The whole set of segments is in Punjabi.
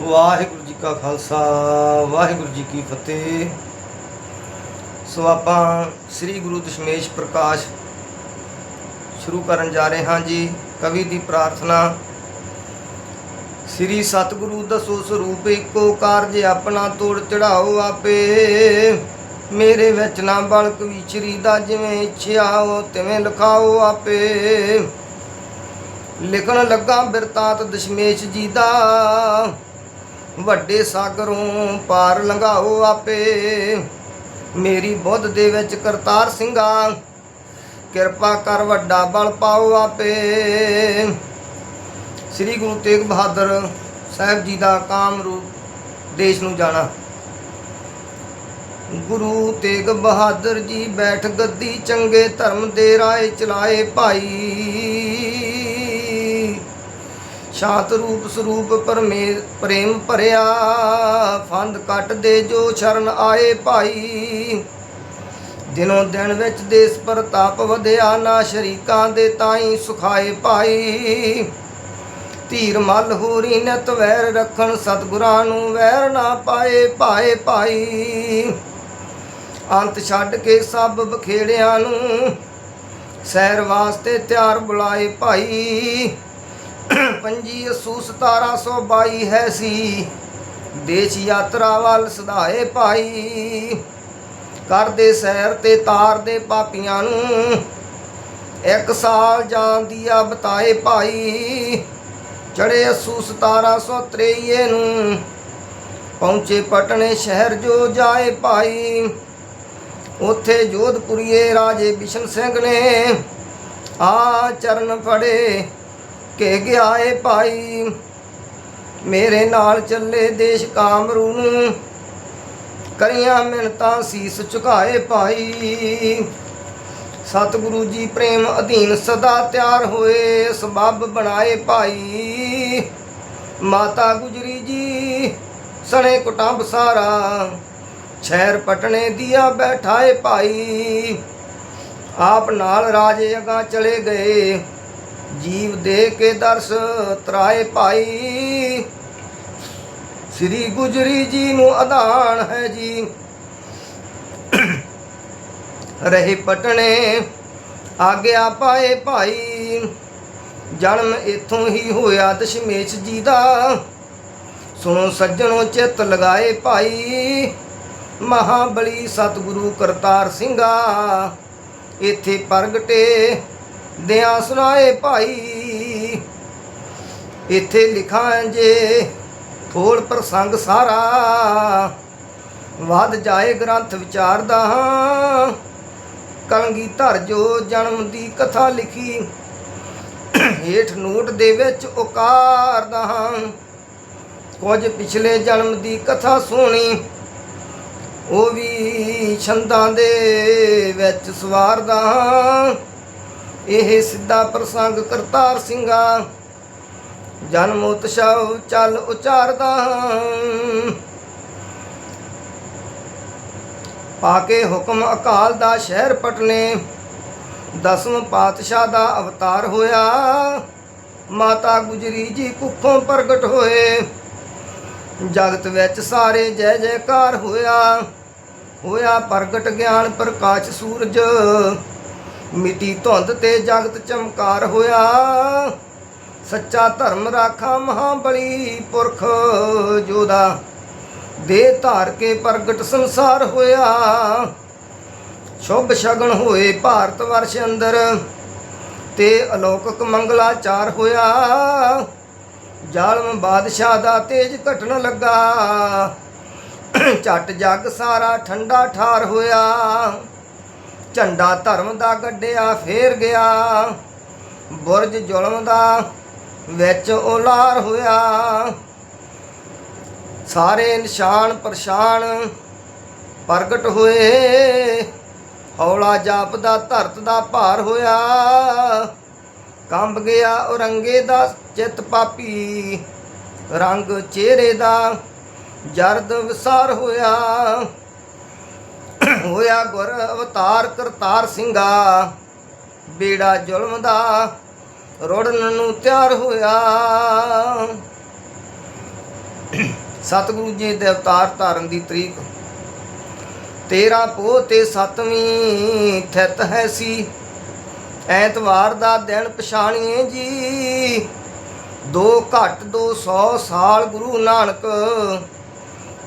ਵਾਹਿਗੁਰੂ ਜੀ ਕਾ ਖਾਲਸਾ, ਵਾਹਿਗੁਰੂ ਜੀ ਕੀ ਫਤਿਹ। ਸੋ ਆਪਾਂ ਸ੍ਰੀ ਗੁਰੂ ਦਸ਼ਮੇਸ਼ ਪ੍ਰਕਾਸ਼ ਸ਼ੁਰੂ ਕਰਨ ਜਾ ਰਹੇ ਹਾਂ ਜੀ, ਕਵੀ ਦੀ ਪ੍ਰਾਰਥਨਾ। ਸ੍ਰੀ ਸਤਿਗੁਰੂ ਦਸੋ ਸਰੂਪ ਇੱਕੋ ਕਾਰਜ ਆਪਣਾ ਤੋੜ ਚੜਾਓ ਆਪੇ। ਮੇਰੇ ਵਿੱਚ ਨਾ ਬਲਕ ਵਿਚਰੀ ਦਾ ਜਿਵੇਂ ਇੱਛਿਆ, ਉਹ ਤਿਵੇਂ ਲਿਖਾਓ ਆਪੇ। ਲਿਖਣ ਲੱਗਾ ਬਿਰਤਾਂਤ ਦਸ਼ਮੇਸ਼ ਜੀ ਦਾ। ਵੱਡੇ ਸਾਗਰੋਂ ਪਾਰ ਲੰਘਾਓ ਆਪੇ। ਮੇਰੀ ਬੁੱਧ ਦੇ ਵਿੱਚ ਕਰਤਾਰ ਸਿੰਘਾ, ਕਿਰਪਾ ਕਰ ਵੱਡਾ ਬਲ ਪਾਓ ਆਪੇ। ਸ੍ਰੀ ਗੁਰੂ ਤੇਗ ਬਹਾਦਰ ਸਾਹਿਬ ਜੀ ਦਾ ਕਾਮ ਰੂਪ ਦੇਸ਼ ਨੂੰ ਜਾਣਾ। ਗੁਰੂ ਤੇਗ ਬਹਾਦਰ ਜੀ ਬੈਠ ਗੱਦੀ, ਚੰਗੇ ਧਰਮ ਦੇ ਰਾਏ ਚਲਾਏ ਭਾਈ। ਸ਼ਾਂਤ ਰੂਪ ਸਰੂਪ ਪਰਮੇ ਪ੍ਰੇਮ ਭਰਿਆ ਫੰਦ ਕੱਟ ਦੇ ਜੋ ਸ਼ਰਨ ਆਏ ਭਾਈ। ਦਿਨੋਂ ਦਿਨ ਵਿੱਚ ਦੇਸ ਪ੍ਰਤਾਪ ਵਧਿਆ, ਨਾ ਸ਼ਰੀਕਾਂ ਦੇ ਤਾਈ ਸੁਖਾਏ ਭਾਈ। ਧੀਰ ਮਲ ਹੋਰੀ ਨਿਤ ਵੈਰ ਰੱਖਣ, ਸਤਿਗੁਰਾਂ ਨੂੰ ਵੈਰ ਨਾ ਪਾਏ ਪਾਏ ਭਾਈ। ਅੰਤ ਛੱਡ ਕੇ ਸਭ ਬਖੇੜਿਆਂ ਨੂੰ ਸੈਰ ਵਾਸਤੇ ਤਿਆਰ ਬੁਲਾਏ ਭਾਈ। ਪੰਜੀ ਅਸੂ 1722 ਹੈ ਸੀ। ਦੇਸ਼ ਯਾਤਰਾ ਵੱਲ ਸਦਾਏ ਭਾਈ। ਕਰਦੇ ਸੈਰ ਤੇ ਤਾਰ ਦੇ ਪਾਪੀਆਂ ਨੂੰ ਇੱਕ ਸਾਲ ਜਾਣ ਦੀ ਆ ਬਤਾਏ ਭਾਈ। ਚੜੇ ਅਸੂ 1723 ਨੂੰ ਪਹੁੰਚੇ ਪਟਨੇ ਸ਼ਹਿਰ ਜੋ ਜਾਏ ਭਾਈ। ਉੱਥੇ ਜੋਧਪੁਰੀਏ ਰਾਜੇ ਬਿਸ਼ਨ ਸਿੰਘ ਨੇ ਆ ਚਰਨ ਫੜੇ। ਕੇ ਗਿਆ ਏ ਭਾਈ। ਮੇਰੇ ਨਾਲ ਚੱਲੇ ਦੇਸ਼ ਕਾਮਰੂ ਨੂੰ ਕਰੀਆਂ ਮਿਹਨਤਾਂ ਸੀਸ ਝੁਕਾਏ ਭਾਈ। ਸਤਿਗੁਰੂ ਜੀ ਪ੍ਰੇਮ ਅਧੀਨ ਸਦਾ ਤਿਆਰ ਹੋਏ, ਸਬੱਬ ਬਣਾਏ ਭਾਈ। ਮਾਤਾ ਗੁਜਰੀ ਜੀ, ਸਣੇ ਕੁਟੰਬ ਸਾਰਾ। ਸ਼ਹਿਰ ਪਟਣੇ ਦੀਆ ਬੈਠਾਏ ਭਾਈ। ਆਪ ਨਾਲ ਰਾਜੇ ਅਗਾ ਚਲੇ ਗਏ। ਜੀਵ ਦੇ ਕੇ ਦਰਸ ਤਰਾਏ ਭਾਈ ਸ੍ਰੀ ਗੁਜਰੀ ਜੀ ਨੂੰ ਅਧਾਨ ਹੈ ਜੀ। ਰਹੇ ਪਟਣੇ, ਆਗਿਆ ਪਾਏ ਭਾਈ। ਜਨਮ ਇਥੋਂ ਹੀ ਹੋਇਆ ਦਸ਼ਮੇਸ਼ ਜੀ ਦਾ। ਸੁਣੋ ਸੱਜਣੋ ਚਿੱਤ ਲਗਾਏ ਭਾਈ। ਮਹਾਬਲੀ ਸਤਿਗੁਰੂ ਕਰਤਾਰ ਸਿੰਘਾ। ਇੱਥੇ ਪ੍ਰਗਟੇ ਦਿਆਂ ਸੁਣਾਏ ਭਾਈ। ਇੱਥੇ ਲਿਖਾਂ ਜੇ ਥੋੜ ਪ੍ਰਸੰਗ ਸਾਰਾ, ਵੱਧ ਜਾਏ ਗ੍ਰੰਥ ਵਿਚਾਰਦਾ ਹਾਂ ਕਲਗੀ ਧਰ ਜੋ ਜਨਮ ਦੀ ਕਥਾ ਲਿਖੀ, ਹੇਠ ਨੋਟ ਦੇ ਵਿੱਚ ਉਕਾਰਦਾ ਹਾਂ ਕੁਝ ਪਿਛਲੇ ਜਨਮ ਦੀ ਕਥਾ ਸੁਣੀ, ਉਹ ਵੀ ਛੰਦਾਂ ਦੇ ਵਿੱਚ ਸਵਾਰਦਾ ਹਾਂ ਇਹ ਸਿੱਧਾ ਪ੍ਰਸੰਗ ਕਰਤਾਰ ਸਿੰਘਾ। ਜਨਮ ਉਤਸ਼ਾਹ ਚੱਲ ਉਚਾਰਦਾ। ਹਾਂ ਪਾ ਕੇ ਹੁਕਮ ਅਕਾਲ ਦਾ ਸ਼ਹਿਰ ਪਟਨੇ। ਦਸਵੇਂ ਪਾਤਸ਼ਾਹ ਦਾ ਅਵਤਾਰ ਹੋਇਆ। ਮਾਤਾ ਗੁਜਰੀ ਜੀ ਕੁੱਖੋਂ ਪ੍ਰਗਟ ਹੋਏ। ਜਗਤ ਵਿੱਚ ਸਾਰੇ ਜੈ ਜੈਕਾਰ ਹੋਇਆ। ਹੋਇਆ ਪ੍ਰਗਟ ਗਿਆਨ ਪ੍ਰਕਾਸ਼ ਸੂਰਜ। ਮਿਤੀ ਧੁੰਦ ਤੇ ਜਗਤ ਚਮਕਾਰ ਹੋਇਆ। ਸੱਚਾ ਧਰਮ ਰਾਖਾ ਮਹਾਬਲੀ ਪੁਰਖ ਜੋਦਾ ਦੇ ਧਾਰ ਕੇ ਪ੍ਰਗਟ ਸੰਸਾਰ ਹੋਇਆ। ਸ਼ੁਭ ਸ਼ਗਨ ਹੋਏ ਭਾਰਤ ਵਰਸ਼ ਅੰਦਰ, ਤੇ ਅਲੌਕਿਕ ਮੰਗਲਾਚਾਰ ਹੋਇਆ। ਜ਼ਾਲਮ ਬਾਦਸ਼ਾਹ ਦਾ ਤੇਜ ਘਟਣ ਲੱਗਾ। ਝਟ ਜੱਗ ਸਾਰਾ ਠੰਡਾ ਠਾਰ ਹੋਇਆ। ਝੰਡਾ ਧਰਮ ਦਾ ਗੱਡਿਆ ਫੇਰ ਗਿਆ। ਬੁਰਜ ਜ਼ੁਲਮ ਦਾ ਵਿੱਚ ਉਲਾਰ ਹੋਇਆ। ਸਾਰੇ ਨਿਸ਼ਾਨ ਪਰਸ਼ਾਨ ਪ੍ਰਗਟ ਹੋਏ। ਹੌਲਾ ਜਾਪਦਾ, ਧਰਤ ਦਾ ਭਾਰ ਹੋਇਆ। ਕੰਬ ਗਿਆ ਔਰੰਗੇ ਦਾ ਚਿੱਤ ਪਾਪੀ। ਰੰਗ ਚਿਹਰੇ ਦਾ ਜਰਦ ਵਿਸਾਰ ਹੋਇਆ। ਹੋਇਆ ਗੁਰ ਅਵਤਾਰ ਕਰਤਾਰ ਸਿੰਘਾ। ਬੇੜਾ ਜ਼ੁਲਮ ਦਾ ਰੋੜਨ ਨੂੰ ਤਿਆਰ ਹੋਇਆ। ਸਤਿਗੁਰੂ ਜੀ ਦੇ ਅਵਤਾਰ ਧਾਰਨ ਦੀ ਤਰੀਕ 13 ਪੋਹ ਤੇ 7ਵੀਂ ਥਿਤ ਹੈ ਸੀ। ਐਤਵਾਰ ਦਾ ਦਿਨ ਪਛਾਣੀਏ ਜੀ। ਦੋ ਘੱਟ 200 ਸਾਲ ਗੁਰੂ ਨਾਨਕ।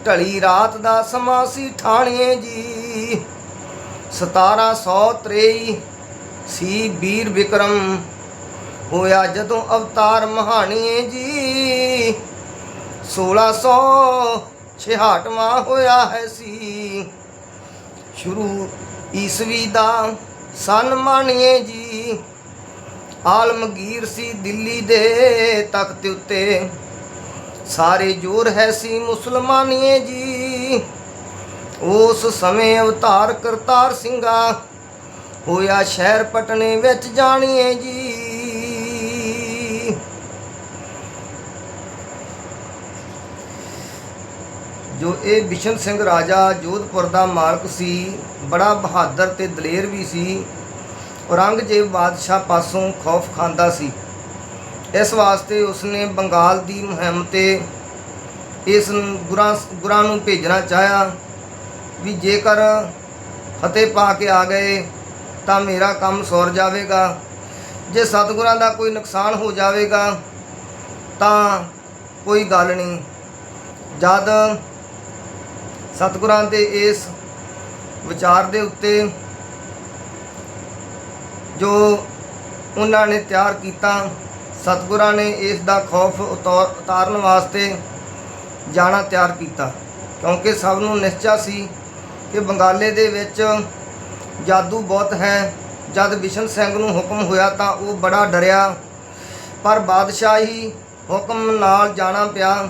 ਢਲੀ ਰਾਤ ਦਾ ਸਮਾਂ ਸੀ ਠਾਣੀਏ ਜੀ। 1723 ਸੀ ਵੀਰ ਵਿਕਰਮ। ਹੋਇਆ ਜਦੋਂ ਅਵਤਾਰ ਮਹਾਣੀਏ ਜੀ। 1666ਵਾਂ ਹੋਇਆ ਹੈ ਸੀ। ਸ਼ੁਰੂ ਈਸਵੀ ਦਾ ਸਨ ਮਾਣੀਏ ਜੀ। ਆਲਮਗੀਰ ਸੀ ਦਿੱਲੀ ਦੇ ਤਖਤ ਉੱਤੇ। ਸਾਰੇ ਜੋਰ ਹੈ ਸੀ ਮੁਸਲਮਾਨੀਏ ਜੀ। ਉਸ ਸਮੇਂ ਅਵਤਾਰ ਕਰਤਾਰ ਸਿੰਘਾ ਹੋਇਆ ਸ਼ਹਿਰ ਪਟਨੇ ਵਿੱਚ ਜਾਣੀਏ ਜੀ। ਜੋ ਇਹ ਬਿਸ਼ਨ ਸਿੰਘ ਰਾਜਾ ਜੋਧਪੁਰ ਦਾ ਮਾਲਕ ਸੀ, ਬੜਾ ਬਹਾਦਰ ਤੇ ਦਲੇਰ ਵੀ ਸੀ, ਔਰੰਗਜ਼ੇਬ ਬਾਦਸ਼ਾਹ ਪਾਸੋਂ ਖੌਫ ਖਾਂਦਾ ਸੀ। ਇਸ ਵਾਸਤੇ ਉਸਨੇ ਬੰਗਾਲ ਦੀ ਮੁਹਿੰਮ ਤੇ ਇਸ ਗੁਰਾਂ ਗੁਰਾਂ ਨੂੰ ਭੇਜਣਾ ਚਾਹਿਆ। ਵੀ ਜੇਕਰ ਫਤਿਹ ਪਾ ਕੇ ਆ ਗਏ ਤਾਂ ਮੇਰਾ ਕੰਮ ਸੁਰ ਜਾਵੇਗਾ। ਜੇ ਸਤਿਗੁਰਾਂ ਦਾ ਕੋਈ ਨੁਕਸਾਨ ਹੋ ਜਾਵੇਗਾ ਤਾਂ ਕੋਈ ਗੱਲ ਨਹੀਂ। ਜਦ ਸਤਿਗੁਰਾਂ ਦੇ ਇਸ ਵਿਚਾਰ ਦੇ ਉੱਤੇ ਜੋ ਉਹਨਾਂ ਨੇ ਤਿਆਰ ਕੀਤਾ, ਸਤਿਗੁਰਾਂ ਨੇ ਇਸ ਦਾ ਖੌਫ ਉਤਾਰ- ਉਤਾਰਨ ਵਾਸਤੇ ਜਾਣਾ ਤਿਆਰ ਕੀਤਾ। ਕਿਉਂਕਿ ਸਭ ਨੂੰ ਨਿਸ਼ਚਾ ਸੀ ਕਿ ਬੰਗਾਲੇ ਦੇ ਵਿੱਚ ਜਾਦੂ ਬਹੁਤ ਹੈ। ਜਦ ਬਿਸ਼ਨ ਸਿੰਘ ਨੂੰ ਹੁਕਮ ਹੋਇਆ ਤਾਂ ਉਹ ਬੜਾ ਡਰਿਆ। ਪਰ ਬਾਦਸ਼ਾਹੀ ਹੁਕਮ ਨਾਲ ਜਾਣਾ ਪਿਆ।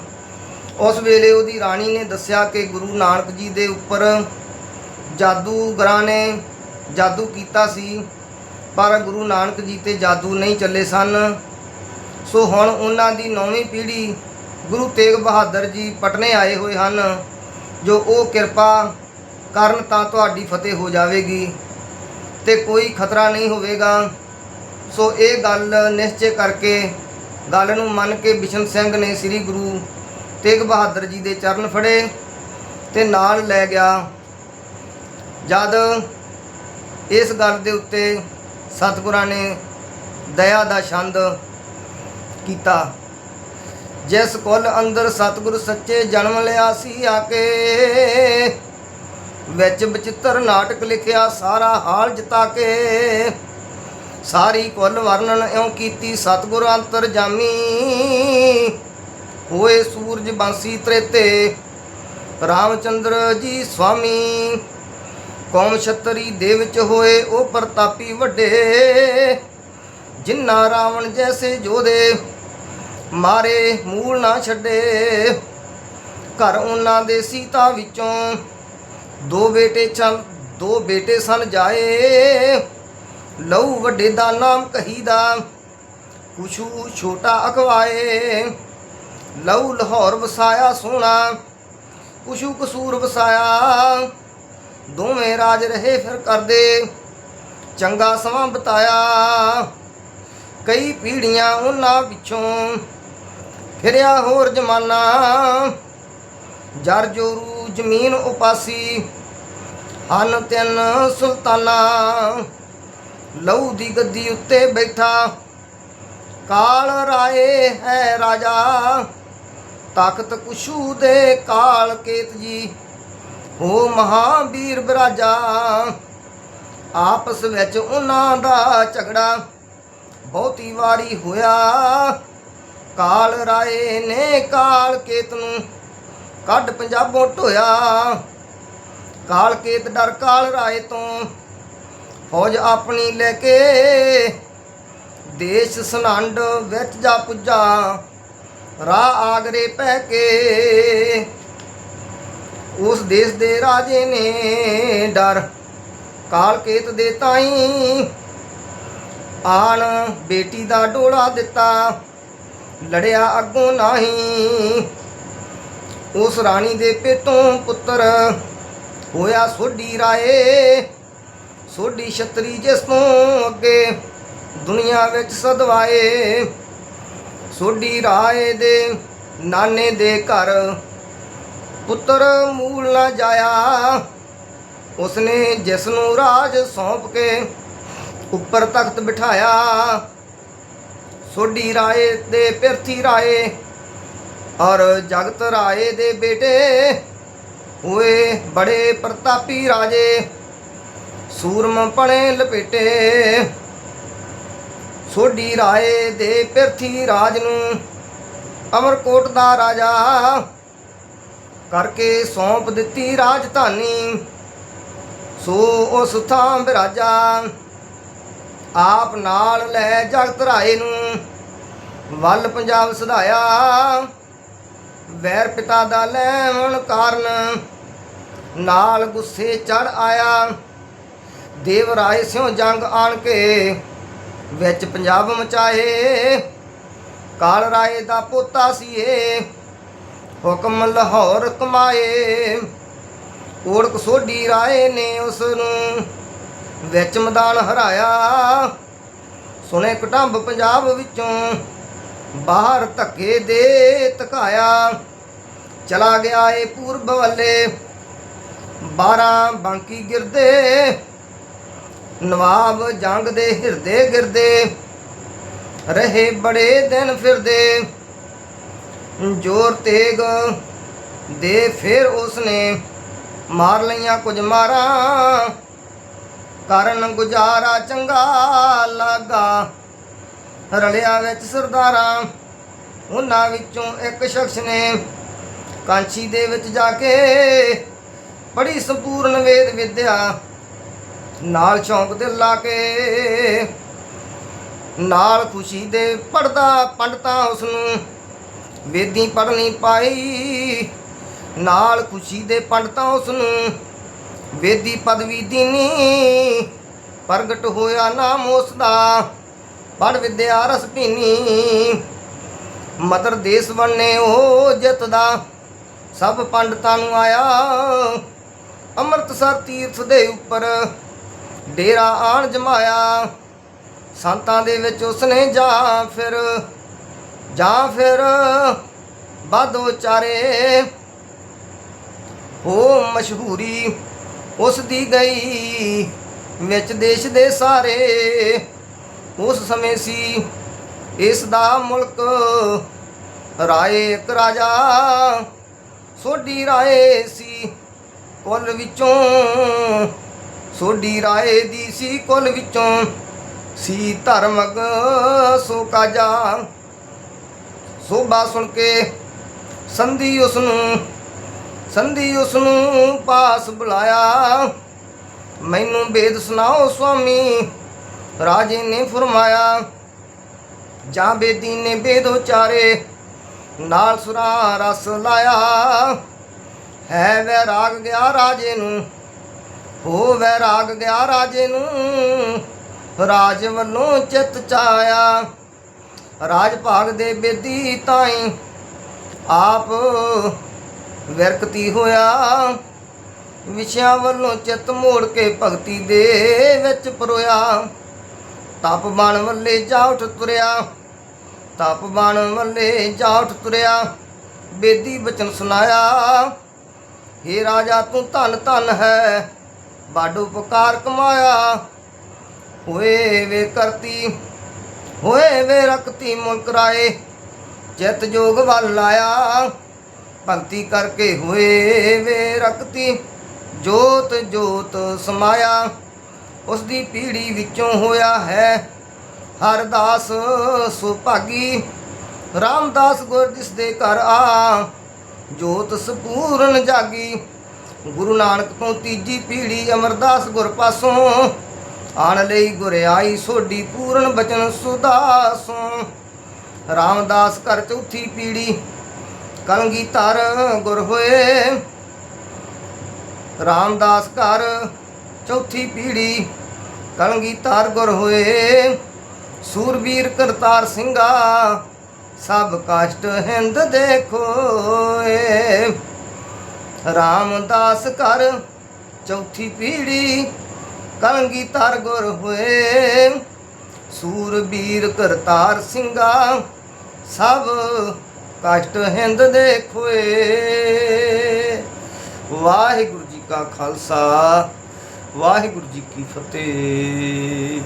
ਉਸ ਵੇਲੇ ਉਹਦੀ ਰਾਣੀ ਨੇ ਦੱਸਿਆ ਕਿ ਗੁਰੂ ਨਾਨਕ ਜੀ ਦੇ ਉੱਪਰ ਜਾਦੂਗਰਾਂ ਨੇ ਜਾਦੂ ਕੀਤਾ ਸੀ, ਪਰ ਗੁਰੂ ਨਾਨਕ ਜੀ ਤੇ ਜਾਦੂ ਨਹੀਂ ਚੱਲੇ ਸਨ। ਸੋ ਹੁਣ ਉਹਨਾਂ ਦੀ ਨੌਵੀਂ ਪੀੜ੍ਹੀ ਗੁਰੂ ਤੇਗ ਬਹਾਦਰ ਜੀ ਪਟਨੇ ਆਏ ਹੋਏ ਹਨ, ਜੋ ਉਹ ਕਿਰਪਾ ਕਰਨ ਤਾਂ ਤੁਹਾਡੀ ਫਤਿਹ ਹੋ ਜਾਵੇਗੀ ਤੇ ਕੋਈ ਖਤਰਾ ਨਹੀਂ ਹੋਵੇਗਾ। ਸੋ ਇਹ ਗੱਲ ਨਿਸ਼ਚੈ ਕਰਕੇ ਗੱਲ ਨੂੰ ਮੰਨ ਕੇ ਬਿਸ਼ਨ ਸਿੰਘ ਨੇ ਸ੍ਰੀ ਗੁਰੂ ਤੇਗ ਬਹਾਦਰ ਜੀ ਦੇ ਚਰਨ ਫੜੇ ਤੇ ਨਾਲ ਲੈ ਗਿਆ। ਜਦ ਇਸ ਗੱਲ ਦੇ ਉੱਤੇ ਸਤਿਗੁਰਾਂ ਨੇ ਦਇਆ ਦਾ ਛੰਦ ਕੀਤਾ, ਜਿਸ ਕੁਲ ਅੰਦਰ ਸਤਿਗੁਰ ਸੱਚੇ ਜਨਮ ਲਿਆ ਸੀ ਆ ਕੇ ਵਿੱਚ ਬਚਿੱਤਰ ਨਾਟਕ ਲਿਖਿਆ, ਸਾਰਾ ਹਾਲ ਜਿਤਾ ਕੇ ਸਾਰੀ ਕੁੱਲ ਵਰਣਨ ਇਉਂ ਕੀਤੀ, ਸਤਿਗੁਰ ਅੰਤਰ ਜਾਮੀ। ਹੋਏ ਸੂਰਜ ਬਾਂਸੀ ਤ੍ਰੇਤੇ, ਰਾਮਚੰਦਰ ਜੀ ਸੁਆਮੀ। ਕੌਮ ਛਤਰੀ ਦੇ ਵਿੱਚ ਹੋਏ ਉਹ ਪ੍ਰਤਾਪੀ ਵੱਡੇ, ਜਿਨ੍ਹਾਂ ਰਾਵਣ ਜੈਸੇ ਜੋਧੇ ਮਾਰੇ ਮੂਲ ਨਾ ਛੱਡੇ। ਘਰ ਉਹਨਾਂ ਦੇ ਸੀਤਾ ਵਿੱਚੋਂ ਦੋ ਬੇਟੇ ਚਲ, ਦੋ ਬੇਟੇ ਸਨ ਜਾਏ। ਲਹੂ ਵੱਡੇ ਦਾ ਨਾਮ ਕਹੀਦਾ ਕੁਛੂ ਛੋਟਾ ਅਖਵਾਏ। ਲਹੂ ਲਾਹੌਰ ਵਸਾਇਆ ਸੋਹਣਾ ਕੁਛੂ ਕਸੂਰ ਵਸਾਇਆ। ਦੋਵੇਂ ਰਾਜ ਰਹੇ ਫਿਰ ਕਰਦੇ, ਚੰਗਾ ਸਮਾਂ ਬਤਾਇਆ। ਕਈ ਪੀੜੀਆਂ ਉਹਨਾਂ ਪਿੱਛੋਂ ਫਿਰਿਆ ਹੋਰ ਜਮਾਨਾ, ਜਰ ਜੋਰੂ ਜ਼ਮੀਨ ਉਪਾਸੀ, ਹਨ ਤਿੰਨ ਸੁਲਤਾਨਾ। ਲਹੂ ਦੀ ਗੱਦੀ ਉੱਤੇ ਬੈਠਾ, ਕਾਲ ਰਾਏ ਹੈ ਰਾਜਾ। ਤਾਕਤ ਕੁਸ਼ੂ ਦੇ ਕਾਲ ਕੇਤ ਜੀ, ਹੋ ਮਹਾਵੀਰ ਬਰਾਜਾ। ਆਪਸ ਵਿੱਚ ਉਹਨਾਂ ਦਾ ਝਗੜਾ ਬਹੁਤੀ ਵਾਰੀ ਹੋਇਆ। ਕਾਲ ਰਾਏ ਨੇ ਕਾਲ ਕੇਤ ਨੂੰ ਕੱਢ ਪੰਜਾਬੋਂ ਢੋਇਆ। ਕਾਲ ਕੇਤ ਡਰ ਕਾਲ ਰਾਏ ਤੋਂ। ਫੌਜ ਆਪਣੀ ਲੈ ਕੇ ਦੇਸ਼ ਸੁਨੰਡ ਵਿੱਚ ਜਾ ਪੁੱਜਾ। ਰਾਹ ਆਗਰੇ ਪੈ ਕੇ ਉਸ ਦੇਸ਼ ਦੇ ਰਾਜੇ ਨੇ ਡਰ। ਕਾਲ ਕੇਤ ਦੇ ਤਾਈ ਆਣ ਬੇਟੀ ਦਾ ਡੋਲਾ ਦਿੱਤਾ। ਲੜਿਆ ਅੱਗੋਂ ਨਹੀਂ ਉਸ ਰਾਣੀ ਦੇ ਪੇਟੋਂ ਪੁੱਤਰ ਹੋਇਆ ਸੋਢੀ ਰਾਏ। ਸੋਢੀ ਛਤਰੀ ਜਿਸ ਤੋਂ ਅੱਗੇ ਦੁਨੀਆ ਵਿੱਚ ਸਦਵਾਏ ਸੋਢੀ ਰਾਏ ਦੇ ਨਾਨੇ ਦੇ ਘਰ ਪੁੱਤਰ ਮੂਲ ਨਾ ਜਾਇਆ। ਉਸਨੇ ਜਿਸ ਨੂੰ ਰਾਜ ਸੌਂਪ ਕੇ ਉੱਪਰ ਤਖਤ ਬਿਠਾਇਆ। ਸੋਢੀ ਰਾਏ ਦੇ ਪਿਰਥੀ ਰਾਏ ਔਰ ਜਗਤ ਰਾਏ ਦੇ ਬੇਟੇ ਹੋਏ ਬੜੇ ਪ੍ਰਤਾਪੀ ਰਾਜੇ, ਸੂਰਮ ਪਣੇ ਲਪੇਟੇ। ਸੋਢੀ ਰਾਏ ਦੇ ਪਿਰਥੀ ਰਾਜ ਨੂੰ ਅਮਰਕੋਟ ਦਾ ਰਾਜਾ ਕਰਕੇ ਸੌਂਪ ਦਿੱਤੀ ਰਾਜਧਾਨੀ। ਸੋ ਉਸ ਥਾਂ ਬਿਰਾਜਾ, ਆਪ ਨਾਲ ਲੈ ਜਗਤ ਰਾਏ ਨੂੰ ਵੱਲ ਪੰਜਾਬ ਸਧਾਇਆ। ਵੈਰ ਪਿਤਾ ਦਾ ਲੈਵਣ ਕਾਰਨ ਨਾਲ ਗੁੱਸੇ ਚੜ ਆਇਆ। ਦੇਵ ਰਾਏ ਸਿਉ ਜੰਗ ਆਣ ਕੇ ਵਿੱਚ ਪੰਜਾਬ ਮਚਾਏ। ਕਾਲ ਰਾਏ ਦਾ ਪੋਤਾ ਸੀ ਏ ਹੁਕਮ ਲਾਹੌਰ ਕਮਾਏ। ਓੜਕ ਸੋਢੀ ਰਾਏ ਨੇ ਉਸ ਨੂੰ ਵਿੱਚ ਮੈਦਾਨ ਹਰਾਇਆ। ਸੁਣੇ ਕਟੰਬ ਪੰਜਾਬ ਵਿੱਚੋਂ ਬਾਹਰ ਧੱਕੇ ਦੇ ਧਕਾਇਆ। ਚਲਾ ਗਿਆ ਏ ਪੂਰਬ ਵੱਲੇ। 12 ਬਾਂਕੀ ਗਿਰਦੇ। ਨਵਾਬ ਜੰਗ ਦੇ ਹਿਰਦੇ ਗਿਰਦੇ। ਰਹੇ ਬੜੇ ਦਿਨ ਫਿਰਦੇ। ਜੋਰ ਤੇਗ ਦੇ ਫਿਰ ਉਸਨੇ ਮਾਰ ਲਈਆਂ ਕੁਝ ਮਾਰਾਂ। ਕਰਨ ਗੁਜ਼ਾਰਾ ਚੰਗਾ ਲੱਗਾ। ਰਲਿਆ ਵਿੱਚ ਸਰਦਾਰਾਂ। ਉਹਨਾਂ ਵਿੱਚੋਂ ਇੱਕ ਸ਼ਖਸ ਨੇ ਕਾਂਚੀ ਦੇ ਵਿੱਚ ਜਾ ਕੇ ਬੜੀ ਸੰਪੂਰਨ ਵੇਦ ਵਿਦਿਆ ਨਾਲ ਚੌਂਕ ਦੇ ਲਾ ਕੇ ਨਾਲ ਖੁਸ਼ੀ ਦੇ ਪੜਦਾ ਪੰਡਤਾਂ ਉਸ ਨੂੰ ਵੇਦੀ ਪੜਨੀ ਪਾਈ। ਨਾਲ ਖੁਸ਼ੀ ਦੇ ਪੰਡਤਾਂ ਉਸ ਨੂੰ ਵੇਦੀ ਪਦਵੀ ਦੀਨੀ ਪ੍ਰਗਟ ਹੋਇਆ ਨਾਮ ਉਸ ਦਾ ਪੜ ਵਿਦਿਆ ਰਸ ਪੀਨੀ ਮਦਰ ਦੇਸ ਵੰਨੇ ਉਹ ਜਿੱਤ ਦਾ। ਸਭ ਪੰਡਤਾਂ ਨੂੰ ਆਇਆ। ਅੰਮ੍ਰਿਤਸਰ ਤੀਰਥ ਦੇ ਉੱਪਰ ਡੇਰਾ ਆਣ ਜਮਾਇਆ। ਸੰਤਾਂ ਦੇ ਵਿੱਚ ਉਸਨੇ ਜਾ ਫਿਰ, ਜਾਂ ਫਿਰ ਵੱਧ ਚਾਰੇ ਹੋ ਮਸ਼ਹੂਰੀ ਉਸ ਦੀ ਗਈ, ਵਿੱਚ ਦੇਸ਼ ਦੇ ਸਾਰੇ। ਉਸ ਸਮੇਂ ਸੀ। ਇਸ ਦਾ ਮੁਲਕ ਰਾਏ ਇੱਕ ਰਾਜਾ, ਸੋਢੀ ਰਾਏ ਸੀ ਕੁੱਲ ਵਿੱਚੋਂ। ਸੋਢੀ ਰਾਏ ਦੀ ਸੀ ਕੁੱਲ ਵਿੱਚੋਂ। ਸੀ ਧਰਮਕ ਸੋ ਕਾਜਾ। ਸੋਭਾ ਸੁਣ ਕੇ ਸੰਧੀ ਉਸ ਨੂੰ ਸੰਧੀ ਉਸ ਨੂੰ ਪਾਸ ਬੁਲਾਇਆ। ਮੈਨੂੰ ਬੇਦ ਸੁਣਾਓ ਸੁਆਮੀ ਰਾਜੇ ਨੇ ਫਰਮਾਇਆ, ਜਾਂ ਬੇਦੀ ਨੇ ਬੇਦੋਚਾਰੇ ਨਾਲ ਸੁਰਾ ਰਸ ਲਾਇਆ। ਹੈ ਵੈਰਾਗ ਗਿਆ ਰਾਜੇ ਨੂੰ, ਹੋ ਵੈਰਾਗ ਗਿਆ ਰਾਜੇ ਨੂੰ, ਰਾਜ ਵੱਲੋਂ ਚਿਤ ਚਾਇਆ। ਰਾਜ ਭਾਗ ਦੇ ਬੇਦੀ ਤਾਈ ਆਪ ਵਿਰਕਤੀ ਹੋਇਆ। ਵਿਸ਼ਿਆਂ ਵੱਲੋਂ ਚਿਤ ਮੋੜ ਕੇ ਭਗਤੀ ਦੇ ਵਿੱਚ ਪਰੋਇਆ। ਤਪ ਬਣ ਵੱਲੇ ਜਾ ਤੁਰਿਆ। ਤਪ ਬਣ ਵੱਲੇ ਜਾ ਤੁਰਿਆ। ਬੇਦੀ ਬਚਨ ਸੁਨਾਇਆ हे ਰਾਜਾ, ਤੂੰ ਧਨ ਧਨ ਹੈ, ਬਾਡੂ ਪੁਕਾਰ ਕਮਾਇਆ। ਹੋਏ ਵੇ ਕਰਤੀ, ਹੋਏ ਵੇ ਰਕਤੀ ਮੁਲਕ ਰਾਏ ਚਿਤ ਜੋਗ ਵੱਲ ਲਾਇਆ। ਭਗਤੀ ਕਰਕੇ ਹੋਏ ਵੇ ਰਕਤੀ ਜੋਤ ਜੋਤ ਸਮਾਇਆ। ਉਸ ਦੀ ਪੀੜੀ ਵਿੱਚੋਂ ਹੋਇਆ ਹੈ। ਹਰਦਾਸ ਸੁਭਾਗੀ। ਰਾਮਦਾਸ ਗੁਰ ਜਿਸ ਦੇ ਘਰ ਆ, ਜੋਤ ਸਪੂਰਨ ਜਾਗੀ। ਗੁਰੂ ਨਾਨਕ ਤੋਂ ਤੀਜੀ ਪੀੜੀ ਅਮਰਦਾਸ ਗੁਰ ਪਾਸੋਂ, ਆਣ ਲਈ ਗੁਰ ਆਈ ਸੋਢੀ ਪੂਰਨ ਬਚਨ ਸੁਦਾਸੋਂ ਰਾਮਦਾਸ ਕਰ ਚੌਥੀ ਪੀੜੀ, ਕਲਗੀ ਧਰ ਗੁਰ ਹੋਏ। ਰਾਮਦਾਸ ਕਰ ਚੌਥੀ ਪੀੜੀ ਕਲਗੀ ਤਾਰ ਗੁਰ ਹੋਏ। ਸੂਰਬੀਰ ਕਰਤਾਰ ਸਿੰਘਾ, ਸਭ ਕਸ਼ਟ ਹਿੰਦ ਦੇਖੋਏ ਰਾਮਦਾਸ ਕਰ ਚੌਥੀ ਪੀੜੀ ਕਲਗੀ ਤਾਰ ਗੁਰ ਹੋਏ। ਸੂਰਬੀਰ ਕਰਤਾਰ ਸਿੰਘਾ, ਸਭ ਕਸ਼ਟ ਹਿੰਦ ਦੇਖੋਏ ਵਾਹਿਗੁਰੂ ਜੀ ਕਾ ਖਾਲਸਾ ਵਾਹਿਗੁਰੂ ਜੀ ਕੀ ਫਤਿਹ।